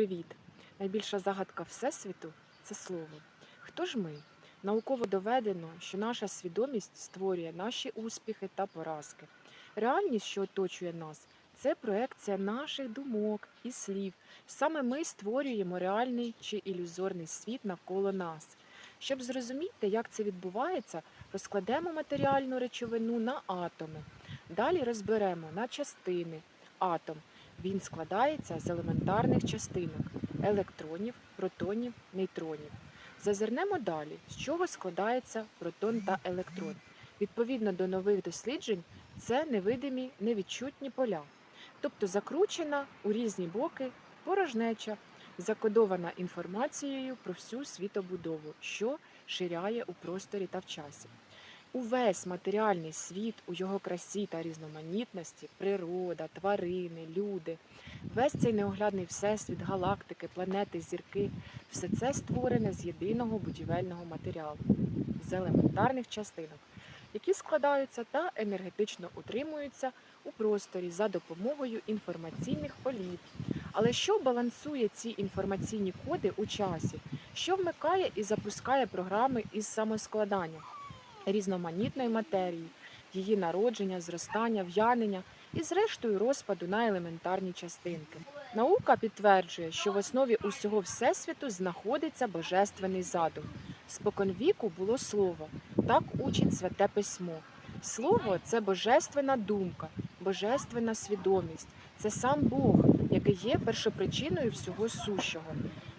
Привіт! Найбільша загадка Всесвіту це слово. Хто ж ми? Науково доведено, що наша свідомість створює наші успіхи та поразки. Реальність, що оточує нас, це проекція наших думок і слів. Саме ми створюємо реальний чи ілюзорний світ навколо нас. Щоб зрозуміти, як це відбувається, розкладемо матеріальну речовину на атоми. Далі розберемо на частини. Атом він складається з елементарних частинок електронів, протонів, нейтронів. Зазирнемо далі, з чого складається протон та електрон. Відповідно до нових досліджень, це невидимі невідчутні поля, тобто закручена у різні боки порожнеча, закодована інформацією про всю світобудову, що ширяє у просторі та в часі. Увесь матеріальний світ у його красі та різноманітності, природа, тварини, люди, весь цей неоглядний всесвіт, галактики, планети, зірки все це створене з єдиного будівельного матеріалу, з елементарних частинок, які складаються та енергетично утримуються у просторі за допомогою інформаційних полів. Але що балансує ці інформаційні коди у часі? Що вмикає і запускає програми із самоскладання? Різноманітної матерії, її народження, зростання, в'янення і, зрештою, розпаду на елементарні частинки. Наука підтверджує, що в основі усього всесвіту знаходиться божественний задум. Споконвіку було слово, так учить святе письмо. Слово це божественна думка, божественна свідомість, це сам Бог, який є першопричиною всього сущого.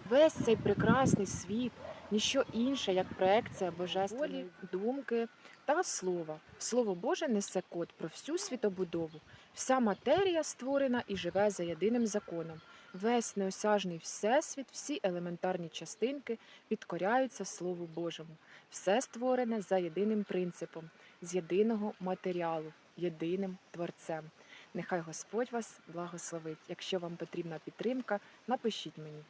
Весь цей прекрасний світ ніщо інше, як проекція божественної думки та слова. Слово Боже несе код про всю світобудову. Вся матерія створена і живе за єдиним законом. Весь неосяжний всесвіт, всі елементарні частинки підкоряються Слову Божому. Все створене за єдиним принципом, з єдиного матеріалу, єдиним творцем. Нехай Господь вас благословить. Якщо вам потрібна підтримка, напишіть мені.